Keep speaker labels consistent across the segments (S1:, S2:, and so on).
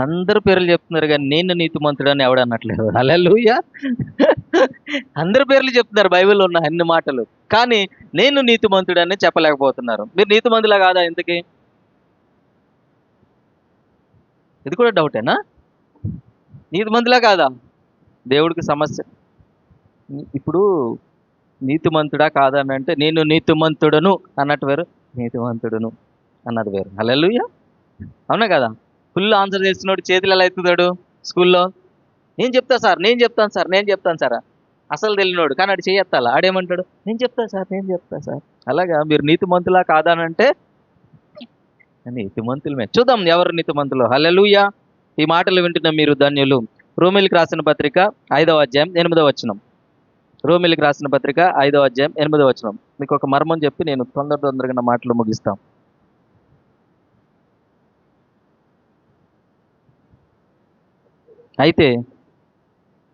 S1: అందరు పేర్లు చెప్తున్నారు కానీ నేను నీతిమంతుడు అని ఎవడు అనట్లేదు. హల్లెలూయా. అందరి పేర్లు చెప్తున్నారు బైబిల్లో ఉన్న అన్ని మాటలు. కానీ నేను నీతిమంతుడు అని చెప్పలేకపోతున్నారు. మీరు నీతిమంతులా కాదా ఇంతకీ? ఇది కూడా డౌటేనా? నీతిమంతులా కాదా? దేవుడికి సమస్య. ఇప్పుడు నీతిమంతుడా కాదా అని అంటే నేను నీతిమంతుడను అన్నట్టు వేరు. నీతిమంతుడును అన్నది వేరు. హల్లెలూయా. అవునా కదా? ఫుల్ ఆన్సర్ చేస్తున్నాడు చేతులు ఎలా ఎత్తుతాడు స్కూల్లో. నేను చెప్తా సార్ నేను చెప్తాను సార్ నేను చెప్తాను సార్. అసలు తెలియనోడు కానీ అటు చేయెత్తాలా ఆడేమంటాడు? నేను చెప్తా సార్ నేను చెప్తా సార్. అలాగా మీరు నీతిమంతులా కాదానంటే అని అంటే నీతిమంతులమే. చూద్దాం ఎవరు నీతిమంతులు. హలలుయా ఈ మాటలు వింటున్న మీరు ధన్యులు. రోమిలికి రాసిన పత్రిక ఐదవ అధ్యాయం ఎనిమిదవ వచనం. రోమిలికి రాసిన పత్రిక ఐదవ అధ్యాయం ఎనిమిదవ వచనం. మీకు ఒక మర్మం చెప్పి నేను తొందర తొందరగా మాటలు ముగిస్తాం. అయితే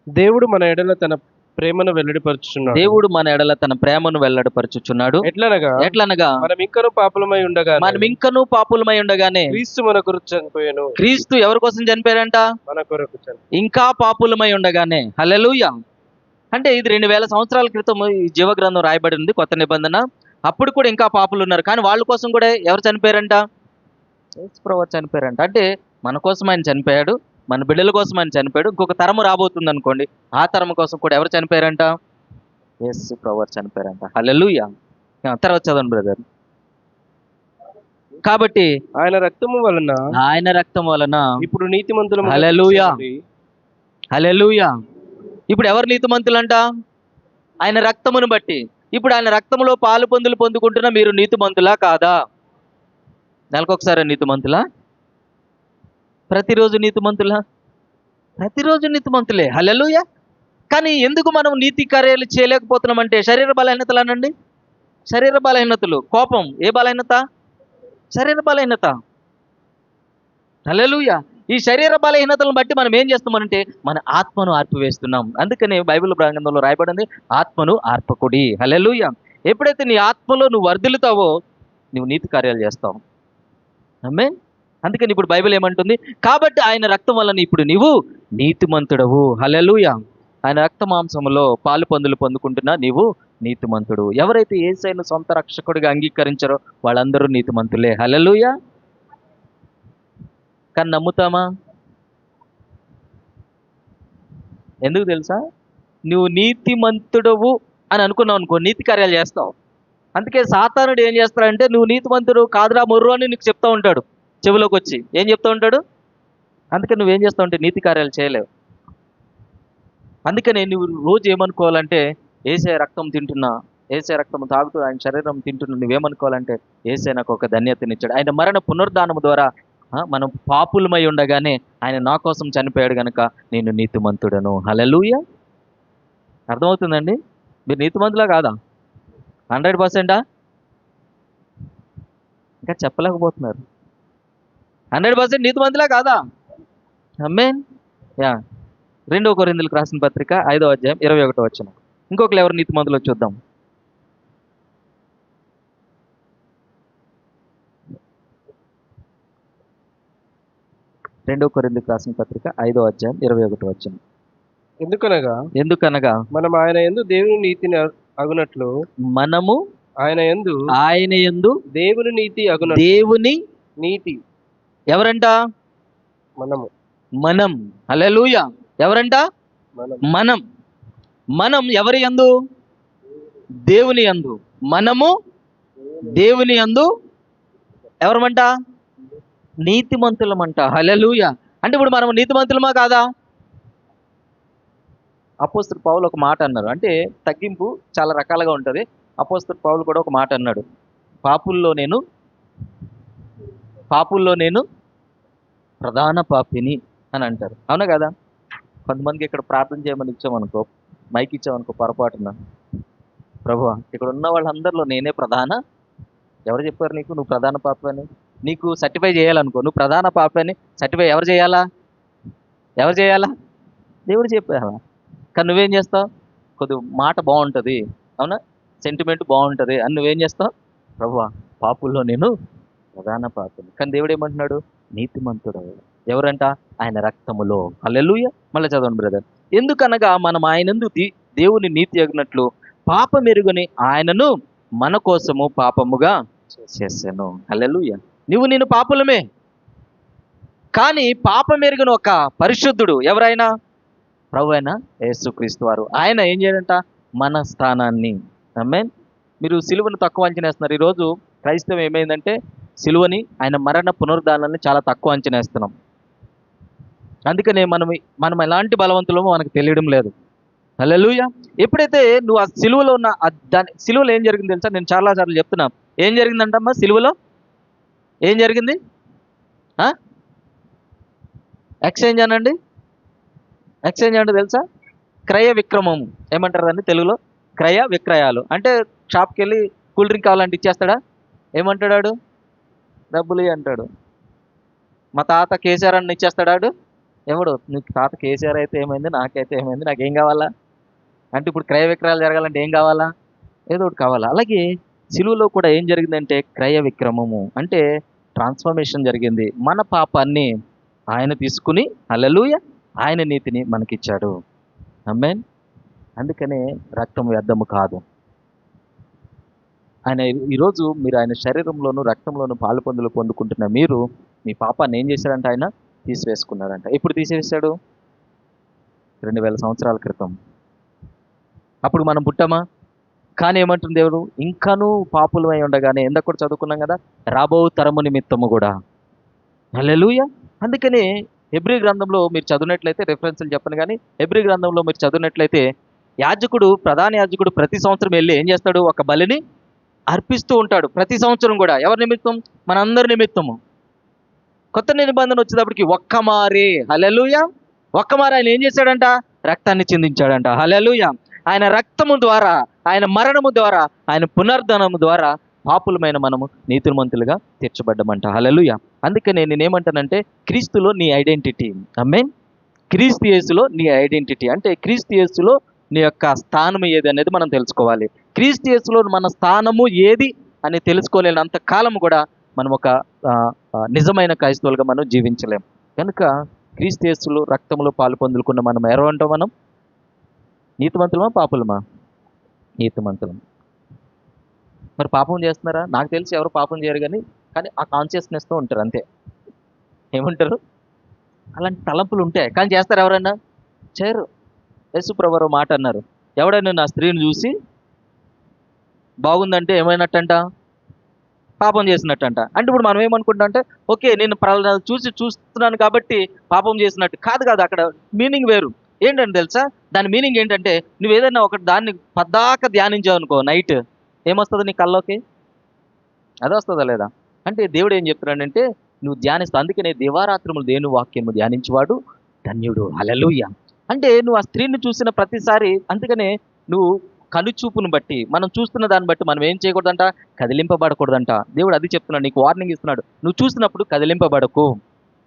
S2: దేవుడు మన ఎడల తన ప్రేమను వెల్లడిపరుచుచున్నాడు.
S1: దేవుడు మన ఎడల తన ప్రేమను వెల్లడిపరచుచున్నాడు.
S2: ఎట్లనగా?
S1: ఎట్లనగా?
S2: మనం ఇంకను పాపలమై ఉండగా
S1: మనం ఇంకనూ పాపులమై ఉండగానే.
S2: క్రీస్తు మన కొరకు చనిపోయాను.
S1: క్రీస్తు ఎవరి కోసం చనిపోయారంట
S2: మన కొరకు
S1: ఇంకా పాపులమై ఉండగానే. హల్లెలూయా. అంటే ఇది రెండు వేల సంవత్సరాల క్రితం ఈ జీవగ్రంథం రాయబడి ఉంది కొత్త నిబంధన. అప్పుడు కూడా ఇంకా పాపులు ఉన్నారు. కానీ వాళ్ళ కోసం కూడా ఎవరు చనిపోయారంట? చనిపోయారంట. అంటే మన కోసం ఆయన చనిపోయాడు. మన బిడ్డల కోసం ఆయన చనిపోయాడు. ఇంకొక తరము రాబోతుంది అనుకోండి ఆ తరం కోసం కూడా ఎవరు చనిపోయారంట? యేసు ప్రభు చనిపోయారంట. హల్లెలూయా. ఆ, తర్వాత చదవండి బ్రదర్. కాబట్టి
S2: ఆయన రక్తము వలన
S1: ఆయన రక్తం వలన
S2: ఇప్పుడు నీతిమంతులు
S1: హల్లెలూయా. హల్లెలూయా. ఇప్పుడు ఎవరు నీతిమంతులంట? ఆయన రక్తమును బట్టి. ఇప్పుడు ఆయన రక్తములో పాలు పొందులు పొందుకుంటున్న మీరు నీతిమంతులా కాదా? నెలకొకసారి నీతిమంతులా? ప్రతిరోజు నీతిమంతులా? ప్రతిరోజు నీతిమంతులే. హలలుయ కానీ ఎందుకు మనం నీతి కార్యాలు చేయలేకపోతున్నామంటే శరీర బలహీనతలు అనండి. శరీర బలహీనతలు. కోపం ఏ బలహీనత? శరీర బలహీనత. హలలుయ ఈ శరీర బలహీనతలను బట్టి మనం ఏం చేస్తామంటే మన ఆత్మను ఆర్పివేస్తున్నాం. అందుకనే బైబిల్ ప్రాంగంలో రాయబడింది ఆత్మను ఆర్పకుడి. హలలుయ ఎప్పుడైతే నీ ఆత్మలో నువ్వు వర్ధిల్లుతావో నువ్వు నీతి కార్యాలు చేస్తావు. అమ్మే అందుకని ఇప్పుడు బైబిల్ ఏమంటుంది? కాబట్టి ఆయన రక్తం వలన ఇప్పుడు నీవు నీతిమంతుడవు. హల్లెలూయా. ఆయన రక్త మాంసంలో పాలు పందులు పొందుకుంటున్నా నీవు నీతిమంతుడు. ఎవరైతే ఏసైన సొంత రక్షకుడిగా అంగీకరించారో వాళ్ళందరూ నీతిమంతులే. హల్లెలూయా. కానీ నమ్ముతామా? ఎందుకు తెలుసా? నువ్వు నీతిమంతుడవు అని అనుకున్నావు అనుకో నీతి కార్యాలు చేస్తావు. అందుకే సాతానుడు ఏం చేస్తాడంటే నువ్వు నీతిమంతుడు కాదురా మొర్రు అని నీకు చెప్తా ఉంటాడు. చెవిలోకి వచ్చి ఏం చెప్తూ ఉంటాడు? అందుకని నువ్వేం చేస్తావు అంటే నీతి కార్యాలు చేయలేవు. అందుకనే నువ్వు రోజు ఏమనుకోవాలంటే ఏసే రక్తం తింటున్నా ఏసే రక్తం తాగుతూ ఆయన శరీరం తింటున్నా నువ్వేమనుకోవాలంటే ఏసే నాకు ఒక ధన్యతనిచ్చాడు. ఆయన మరణ పునరుద్ధానం ద్వారా మనం పాపులమై ఉండగానే ఆయన నా కోసం చనిపోయాడు కనుక నేను నీతిమంతుడను. హలలుయ అర్థమవుతుందండి? మీరు నీతిమంతులా కాదా? హండ్రెడ్ పర్సెంటా? ఇంకా చెప్పలేకపోతున్నారు. హండ్రెడ్ పర్సెంట్ నీతిమంతులా కాదా? అమ్మే యా. రెండో కొరిందులకు రాసిన పత్రిక ఐదో అధ్యాయం ఇరవై ఒకటో వచ్చిన ఇంకొకరు ఎవరు నీతిమంతులో చూద్దాం. రెండో కొరిందుకు రాసిన పత్రిక ఐదో అధ్యాయం ఇరవై ఒకటో వచ్చిన
S2: ఎందుకనగా?
S1: ఎందుకనగా?
S2: మనం ఆయన ఎందు దేవుని నీతిని అగునట్లు
S1: మనము
S2: ఆయన ఎందు
S1: ఆయన యందు
S2: దేవుని నీతి అగునట్లు
S1: దేవుని
S2: నీతి
S1: ఎవరంట?
S2: మనము.
S1: మనం. హల్లెలూయ. ఎవరంట?
S2: మనం.
S1: మనం. ఎవరి యందు? దేవుని యందు. మనము దేవుని యందు. ఎవరమంట? నీతిమంతులమంట. హల్లెలూయ. అంటే ఇప్పుడు మనం నీతిమంతులమా కాదా? అపోస్తలు పౌలు ఒక మాట అన్నారు. అంటే తగ్గింపు చాలా రకాలుగా ఉంటుంది. అపోస్తలు పౌలు కూడా ఒక మాట అన్నాడు. పాపుల్లో నేను పాపుల్లో నేను ప్రధాన పాపిని అని అంటారు. అవునా కదా? కొంతమందికి ఇక్కడ ప్రార్థన చేయమని ఇచ్చామనుకో మైక్ ఇచ్చామనుకో పొరపాటున. ప్రభు ఇక్కడ ఉన్న వాళ్ళందరిలో నేనే ప్రధాన. ఎవరు చెప్పారు నీకు? నువ్వు ప్రధాన పాప అని నీకు సర్టిఫై చేయాలనుకో నువ్వు ప్రధాన పాప అని సర్టిఫై ఎవరు చేయాలా? ఎవరు చేయాలా? దేవుడు చెప్పాలా. కానీ నువ్వేం చేస్తావు? కొద్ది మాట బాగుంటుంది. అవునా? సెంటిమెంట్ బాగుంటుంది. అని నువ్వేం చేస్తావు? ప్రభు పాపుల్లో నేను ప్రధాన పాత్రలు. కానీ దేవుడు ఏమంటున్నాడు నీతిమంతుడు. ఎవరంట? ఆయన రక్తములో. అల్లెలుయ మళ్ళీ చదవండి బ్రదర్. ఎందుకనగా మనం ఆయనందు దేవుని నీతి అగినట్లు పాపం ఎరుగని ఆయనను మన కోసము పాపముగా చేశాను అల్లెలుయ నువ్వు నేను పాపులమే. కానీ పాపం ఎరుగని ఒక పరిశుద్ధుడు ఎవరైనా? ప్రభు అయిన యేసుక్రీస్తు వారు. ఆయన ఏం చేయడంట? మన స్థానాన్ని. అమ్మే మీరు సిలువను తక్కువ అంచనేస్తున్నారు ఈరోజు క్రైస్తవం ఏమైందంటే సిలువని ఆయన మరణ పునరుద్ధానాన్ని చాలా తక్కువ అంచనా వేస్తున్నాం. అందుకనే మనం మనం ఎలాంటి బలవంతులమో మనకు తెలియడం లేదు. అల్లెలుయ ఎప్పుడైతే నువ్వు ఆ సిలువలో ఉన్న దాని సిలువలో ఏం జరిగింది తెలుసా? నేను చాలా సార్లు చెప్తున్నా. ఏం జరిగిందంటమ్మా సిలువలో? ఏం జరిగింది? ఎక్స్చేంజ్ అనండి. ఎక్స్చేంజ్ అంటే తెలుసా? క్రయ విక్రమం. ఏమంటారు దాన్ని తెలుగులో? క్రయ విక్రయాలు. అంటే షాప్కి వెళ్ళి కూల్ డ్రింక్ కావాలంటే ఇచ్చేస్తాడా? ఏమంటాడాడు డబ్బులు అంటాడు. మా తాత కేసీఆర్ అని ఇచ్చేస్తాడాడు ఎవడు నీకు తాత కేసీఆర్ అయితే ఏమైంది నాకైతే ఏమైంది నాకేం కావాలా? అంటే ఇప్పుడు క్రయ విక్రయాలు జరగాలంటే ఏం కావాలా? ఏదో ఒకటి కావాలా? అలాగే సిలువలో కూడా ఏం జరిగిందంటే క్రయ విక్రమము అంటే ట్రాన్స్ఫర్మేషన్ జరిగింది. మన పాపాన్ని ఆయన తీసుకుని అలలుయ ఆయన నీతిని మనకిచ్చాడు. అమ్మేన్ అందుకనే రక్తం వ్యర్థము కాదు. ఆయన ఈరోజు మీరు ఆయన శరీరంలోను రక్తంలోను పాలు పొందులు పొందుకుంటున్న మీరు మీ పాపాన్ని ఏం చేశారంట ఆయన? తీసివేసుకున్నారంట ఎప్పుడు తీసివేశాడు? రెండు వేల సంవత్సరాల క్రితం. అప్పుడు మనం పుట్టామా? కానీ ఏమంటుంది దేవుడు? ఇంకానూ పాపులమై ఉండగానే ఎందుకు కూడా చదువుకున్నాం కదా రాబో తరము నిమిత్తము కూడా. హల్లెలూయ! అందుకనే ఎబ్రి గ్రంథంలో మీరు చదివినట్లయితే రెఫరెన్స్లు చెప్పను కానీ ఎబ్రి గ్రంథంలో మీరు చదివినట్లయితే యాజకుడు ప్రధాన యాజకుడు ప్రతి సంవత్సరం వెళ్ళి ఏం చేస్తాడు? ఒక బలిని అర్పిస్తూ ఉంటాడు ప్రతి సంవత్సరం కూడా. ఎవరి నిమిత్తం? మనందరి నిమిత్తము. కొత్త నిబంధన వచ్చేటప్పటికి ఒక్క మారే హలెలుయ ఒక్క ఆయన ఏం చేశాడంట? రక్తాన్ని చిందించాడంట. హలలుయ ఆయన రక్తము ద్వారా ఆయన మరణము ద్వారా ఆయన పునర్ధనము ద్వారా పాపులమైన మనము నీతిమంతులుగా తీర్చబడ్డమంట. అందుకే అందుకనే నేనేమంటానంటే క్రీస్తులో నీ ఐడెంటిటీ. అమ్మే క్రీస్తు యేసులో నీ ఐడెంటిటీ. అంటే క్రీస్తు యేసులో నీ యొక్క స్థానం ఏది అనేది మనం తెలుసుకోవాలి. క్రీస్తు యేసులో మన స్థానము ఏది అని తెలుసుకోలేనంత కాలం కూడా మనం ఒక నిజమైన క్రైస్తవులుగా మనం జీవించలేం. కనుక క్రీస్తు యేసులో రక్తంలో పాలు పొందుకున్న మనం ఎవరంటాం మనం? నీతిమంతులమా పాపులమా? నీతిమంతులం. మరి పాపం చేస్తున్నారా? నాకు తెలిసి ఎవరు పాపం చేయరు కానీ కానీ ఆ కాన్షియస్నెస్తో ఉంటారు అంతే. ఏమంటారు? అలాంటి తలంపులు ఉంటాయి. కానీ చేస్తారు ఎవరన్నా? చేయరు. యేసుప్రభు మాట అన్నారు ఎవడైనా నా స్త్రీని చూసి బాగుందంటే ఏమైనట్టంట? పాపం చేసినట్టంట. అంటే ఇప్పుడు మనం ఏమనుకుంటా అంటే ఓకే నేను పలానా చూసి చూస్తున్నాను కాబట్టి పాపం చేసినట్టు. కాదు కాదు అక్కడ మీనింగ్ వేరు. ఏంటంటే తెలుసా? దాని మీనింగ్ ఏంటంటే నువ్వు ఏదైనా ఒకటి దాన్ని పద్దాక ధ్యానించావు అనుకో నైట్ ఏమొస్తుంది నీ కల్లోకి అదే వస్తుందా లేదా? అంటే దేవుడు ఏం చెప్తున్నాడంటే నువ్వు ధ్యానిస్తావు. అందుకనే దేవారాత్రములు దేని వాక్యము ధ్యానించేవాడు? ధన్యుడు. హల్లెలూయా. అంటే నువ్వు ఆ స్త్రీని చూసిన ప్రతిసారి అందుకనే నువ్వు కనుచూపును బట్టి మనం చూస్తున్న దాన్ని బట్టి మనం ఏం చేయకూడదంట? కదిలింపబడకూడదంట. దేవుడు అది చెప్తున్నాడు నీకు వార్నింగ్ ఇస్తున్నాడు. నువ్వు చూసినప్పుడు కదిలింపబడకు.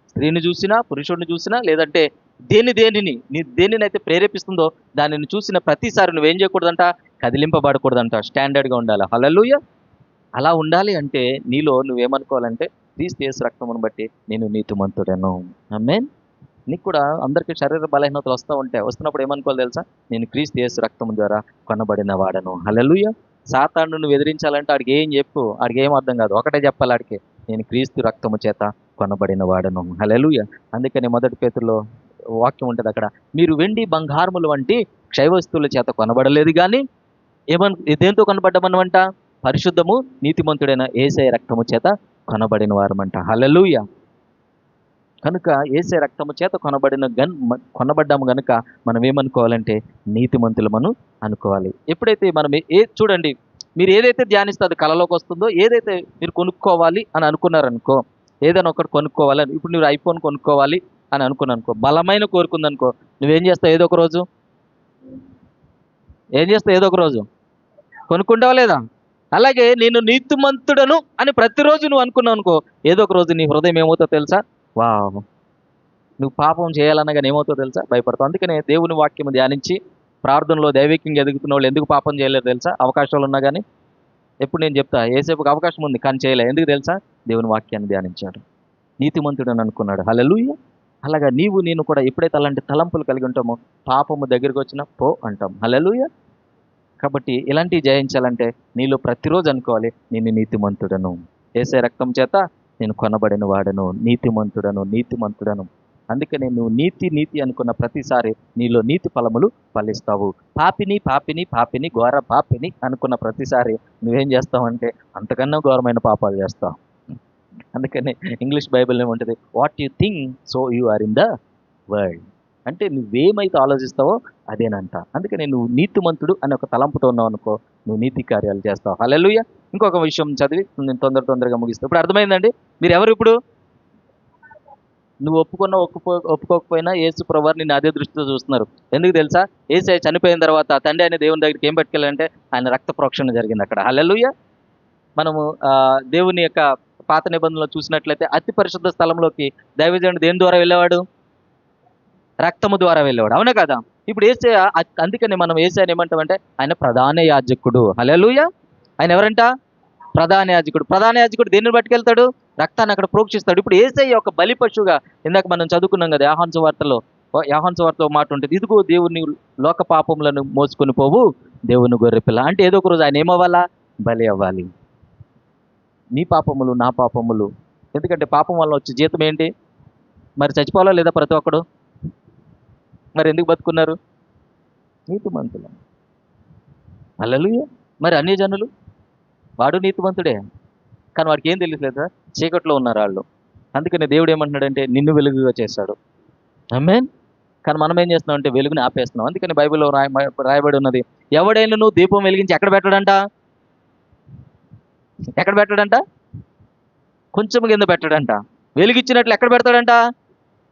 S1: స్త్రీని చూసినా పురుషుడిని చూసినా లేదంటే దేని దేనిని నీ దేనినైతే ప్రేరేపిస్తుందో దానిని చూసిన ప్రతిసారి నువ్వేం చేయకూడదంట? కదిలింపబడకూడదంట. స్టాండర్డ్గా ఉండాలి? హలలుయ అలా ఉండాలి అంటే నీలో నువ్వేమనుకోవాలంటే క్రీస్తు యేసు రక్తమును బట్టి నేను నీతిమంతుడను. ఆమేన్ నీకు కూడా అందరికీ శరీర బలహీనతలు వస్తూ ఉంటాయి వస్తున్నప్పుడు ఏమనుకోవాలి తెలుసా? నేను క్రీస్తు యేసు రక్తము ద్వారా కొనబడిన వాడను. హలలుయ సాతాను నువ్వు ఎదిరించాలంటే ఆడికి ఏం చెప్పు? ఆడికి ఏం అర్థం కాదు. ఒకటే చెప్పాలి ఆడికి. నేను క్రీస్తు రక్తము చేత కొనబడిన వాడను. హలలుయ అందుకని మొదటి పేతుల్లో వాక్యం ఉంటుంది అక్కడ. మీరు వెండి బంగారములు వంటి క్షయవస్తువుల చేత కొనబడలేదు కానీ ఏమని దేంతో కొనబడ్డమనమంట పరిశుద్ధము నీతిమంతుడైన ఏసఐ రక్తము చేత కొనబడిన వారమంట. హలలుయ కనుక ఏసే రక్తము చేత కొనబడిన గన్ కొనబడ్డాము గనుక మనం ఏమనుకోవాలంటే నీతిమంతులమను అనుకోవాలి. ఎప్పుడైతే మనం ఏ- చూడండి మీరు ఏదైతే ధ్యానిస్తే అది కళలోకి వస్తుందో ఏదైతే మీరు కొనుక్కోవాలి అని అనుకున్నారనుకో ఏదైనా ఒకటి కొనుక్కోవాలని ఇప్పుడు మీరు ఐఫోన్ కొనుక్కోవాలి అని అనుకున్నాను అనుకో బలమైన కోరుకుందనుకో నువ్వేం చేస్తావు ఏదో ఒక రోజు? ఏం చేస్తావు ఏదో ఒక రోజు? కొనుక్కుంటావా లేదా? అలాగే నేను నీతిమంతుడను అని ప్రతిరోజు నువ్వు అనుకున్నావు అనుకో ఏదో ఒక రోజు నీ హృదయం ఏమవుతుందో తెలుసా? వా నువ్వు పాపం చేయాలన్నా ఏమవుతుందో తెలుసా? భయపడతావు. అందుకనే దేవుని వాక్యం ధ్యానించి ప్రార్థనలో దైవికంగా ఎదుగుతున్న వాళ్ళు ఎందుకు పాపం చేయలేరు తెలుసా? అవకాశాలు ఉన్నా కానీ ఎప్పుడు నేను చెప్తా ఏసేపుకి అవకాశం ఉంది కానీ చేయలే. ఎందుకు తెలుసా? దేవుని వాక్యాన్ని ధ్యానించాడు. నీతిమంతుడని అనుకున్నాడు. హలలుయ్య అలాగా నీవు నేను కూడా ఎప్పుడైతే అలాంటి తలంపులు కలిగి ఉంటామో పాపము దగ్గరికి వచ్చినా పో అంటాం. హలలుయ్య కాబట్టి ఇలాంటివి జయించాలంటే నీలో ప్రతిరోజు అనుకోవాలి నేను నీతిమంతుడను. ఏసే రక్తం చేత నేను కొనబడిన వాడను నీతిమంతుడను నీతిమంతుడను. అందుకనే నువ్వు నీతి నీతి అనుకున్న ప్రతిసారి నీలో నీతి ఫలములు ఫలిస్తావు. పాపిని పాపిని పాపిని ఘోర పాపిని అనుకున్న ప్రతిసారి నువ్వేం చేస్తావంటే అంతకన్నా ఘోరమైన పాపాలు చేస్తావు. అందుకనే ఇంగ్లీష్ బైబిల్ ఏముంటుంది? What you think so you are in the world. అంటే నువ్వేమైతే ఆలోచిస్తావో అదేనంట. అందుకనే నువ్వు నీతిమంతుడు అనే ఒక తలంపుతో ఉన్నావు అనుకో నువ్వు నీతి కార్యాలు చేస్తావు. హల్లెలూయా. ఇంకొక విషయం చదివి నేను తొందర తొందరగా ముగిస్తాను ఇప్పుడు అర్థమైందండి? మీరు ఎవరు ఇప్పుడు? నువ్వు ఒప్పుకున్న ఒప్పుకో ఒప్పుకోకపోయినా యేసు ప్రభువారు నిన్ను అదే దృష్టితో చూస్తున్నారు. ఎందుకు తెలుసా? ఏసై చనిపోయిన తర్వాత తండ్రి అనే దేవుని దగ్గరికి ఏం పట్టుకెళ్ళాలంటే ఆయన రక్త ప్రోక్షణ జరిగింది అక్కడ. హల్లెలూయా! మనము దేవుని యొక్క పాత నిబంధనలో చూసినట్లయితే అతి పరిశుద్ధ స్థలంలోకి దైవజనుడు దేని ద్వారా వెళ్ళేవాడు? రక్తము ద్వారా వెళ్ళేవాడు. అవునా కదా? ఇప్పుడు ఏసయ అందుకని మనం ఏసే అని ఏమంటామంటే ఆయన ప్రధాన యాజకుడు. హల్లెలూయా! ఆయన ఎవరంట? ప్రధాన యాజకుడు. ప్రధాన యాజకుడు దేన్ని పట్టుకెళ్తాడు? రక్తాన్ని అక్కడ ప్రోక్షిస్తాడు. ఇప్పుడు ఏసై ఒక బలి పశువుగా ఇందాక మనం చదువుకున్నాం కదా యాహాన్స్ వార్తలో. యాహాన్స్ వార్తలో మాట ఉంటుంది. ఇదిగో దేవుని లోక పాపములను మోసుకొని పోవు దేవుని గొర్రెపిల్ల అంటే ఏదో ఒక రోజు ఆయన ఏమవ్వాలా? బలి అవ్వాలి. నీ పాపములు నా పాపములు. ఎందుకంటే పాపం వల్ల వచ్చే జీతం ఏంటి? మరి చచ్చిపోవాలా లేదా ప్రతి ఒక్కడు? మరి ఎందుకు బతుకున్నారు? నీతిమంతులు. అల్లలు మరి అన్ని జనులు వాడు నీతివంతుడే. కానీ వాడికి ఏం తెలియట్లేదా? చీకట్లో ఉన్నారు వాళ్ళు. అందుకని దేవుడు ఏమంటున్నాడంటే నిన్ను వెలుగుగా చేశాడు అమ్మేన్ కానీ మనం ఏం చేస్తున్నాం అంటే వెలుగుని ఆపేస్తున్నాం. అందుకని బైబిల్లో రాయ రాయబడి ఉన్నది ఎవడైనా నువ్వు దీపం వెలిగించి ఎక్కడ పెట్టడంట? ఎక్కడ పెట్టాడంట? కొంచెం కింద పెట్టాడంట. వెలిగించినట్లు ఎక్కడ పెడతాడంట?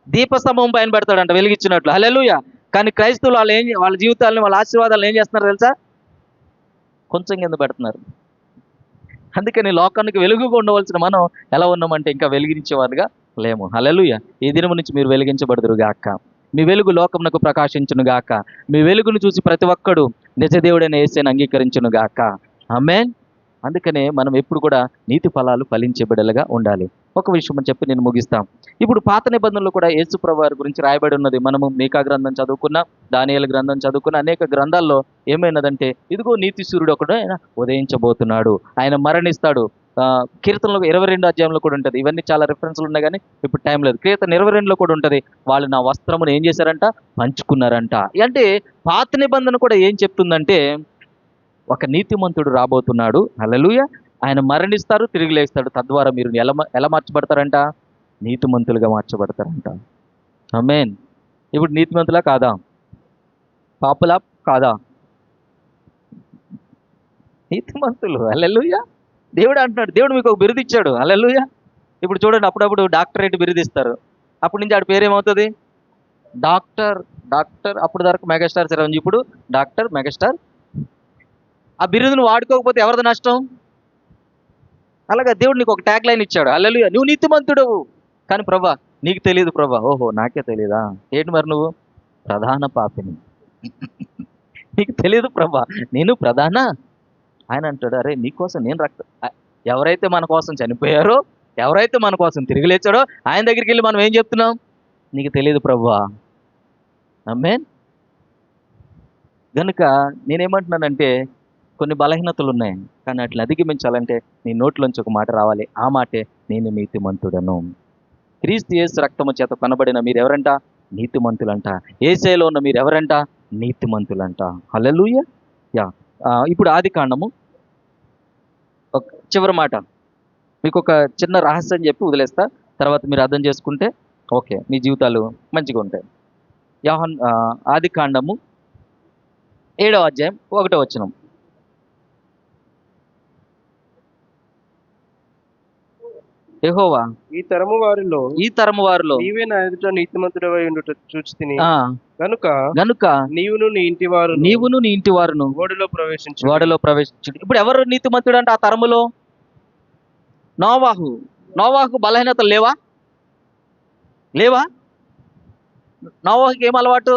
S1: దీపస్తంభం పైన పెడతాడంట వెలిగించినట్లు హలెలుయ కానీ క్రైస్తవులు వాళ్ళు ఏం వాళ్ళ జీవితాలని వాళ్ళ ఆశీర్వాదాలను ఏం చేస్తున్నారు తెలుసా? కొంచెం కింద పెడుతున్నారు. అందుకని లోకానికి వెలుగుగా ఉండవలసిన మనం ఎలా ఉన్నామంటే ఇంకా వెలిగించేవారుగా లేము. హల్లెలూయా. ఈ దినం నుంచి మీరు వెలిగించబడదురు గాక. మీ వెలుగు లోకమునకు ప్రకాశించును గాక. మీ వెలుగును చూసి ప్రతి ఒక్కడు నిజదేవుడైన ఏసేని అంగీకరించును గాక. ఆమేన్. అందుకనే మనం ఎప్పుడు కూడా నీతి ఫలాలు ఫలించే బిడలుగా ఉండాలి. ఒక విషయం అని చెప్పి నేను ముగిస్తాం ఇప్పుడు పాత నిబంధనలు కూడా యేసు వారి గురించి రాయబడి ఉన్నది. మనము మీకా గ్రంథం చదువుకున్న దానియాల గ్రంథం చదువుకున్న అనేక గ్రంథాల్లో ఏమైనదంటే ఇదిగో నీతి సూర్యుడు ఒకడు ఆయన ఉదయించబోతున్నాడు. ఆయన మరణిస్తాడు. కీర్తనలో ఇరవై రెండు అధ్యాయంలో కూడా ఉంటుంది. ఇవన్నీ చాలా రిఫరెన్స్లు ఉన్నాయి కానీ ఇప్పుడు టైం లేదు. కీర్తన ఇరవై రెండులో కూడా ఉంటుంది. వాళ్ళు నా వస్త్రమును ఏం చేశారంట? పంచుకున్నారంట. అంటే పాత నిబంధన కూడా ఏం చెప్తుందంటే ఒక నీతిమంతుడు రాబోతున్నాడు. అలలుయ ఆయన మరణిస్తారు తిరిగి లేస్తాడు. తద్వారా మీరు ఎలా ఎలా మార్చబడతారంట? నీతిమంతులుగా మార్చబడతారంట. అమేన్ ఇప్పుడు నీతిమంతులా కాదా? పాపులా కాదా? నీతిమంతులు. హల్లెలూయ. దేవుడు అంటున్నాడు. దేవుడు మీకు ఒక బిరుదు ఇచ్చాడు. ఇప్పుడు చూడండి అప్పుడప్పుడు డాక్టరేట్ బిరుదిస్తారు. అప్పటి నుంచి ఆడి పేరేమవుతుంది? డాక్టర్. డాక్టర్ అప్పుడు దాకా మెగాస్టార్ చిరంజీవి ఇప్పుడు డాక్టర్ మెగాస్టార్ ఆ బిరుదును వాడుకోకపోతే ఎవరిది నష్టం? అలాగా దేవుడు నీకు ఒక ట్యాగ్ లైన్ ఇచ్చాడు. అల్లెలు నువ్వు నీతిమంతుడవు. కానీ ప్రభా నీకు తెలియదు ప్రభా. ఓహో నాకే తెలియదా ఏంటి మరి నువ్వు? ప్రధాన పాపిని. నీకు తెలియదు ప్రభా. నేను ప్రధాన? ఆయన అంటాడు అరే నీకోసం నేను రక్త ఎవరైతే మన కోసం చనిపోయారో ఎవరైతే మన కోసం తిరిగి లేచాడో ఆయన దగ్గరికి వెళ్ళి మనం ఏం చెప్తున్నాం? నీకు తెలియదు ప్రభా. అమ్మేన్ గనుక నేనేమంటున్నానంటే కొన్ని బలహీనతలు ఉన్నాయి కానీ వాటిని అధిగమించాలంటే నీ నోట్లోంచి ఒక మాట రావాలి. ఆ మాటే నేను నీతిమంతుడను. క్రీస్తు యేసు రక్తము చేత కొనబడిన మీరు ఎవరంట నీతిమంతులంట. ఏసేలో ఉన్న మీరు ఎవరంట నీతిమంతులంట. హలలుయ యా. ఇప్పుడు ఆది కాండము. ఒక చివరి మాట. మీకు ఒక చిన్న రహస్యం చెప్పి వదిలేస్తా. తర్వాత మీరు అర్థం చేసుకుంటే ఓకే మీ జీవితాలు మంచిగా ఉంటాయి. యాహన్ ఆది కాండము ఏడవ అధ్యాయం ఒకటో వచ్చినాం యెహోవా
S2: ఈ తరము వారిలో
S1: ఈ తరము వారిలో
S2: నీవే నా ఎదుట నీతిమంతుడవై ఉండుట చూచి తిని
S1: ఆ
S2: కనుక
S1: గనుక
S2: నీవును నీ ఇంటి వారు
S1: నీవును నీ ఇంటి వారును
S2: ఓడిలో ప్రవేశించు
S1: వాడిలో ప్రవేశించుడు. ఇప్పుడు ఎవరు నీతిమంతుడు అంటే ఆ తరములో? నోవాహు. నోవాహుకు బలహీనతలు లేవా? లేవా? నోవాహుకి ఏం అలవాటు?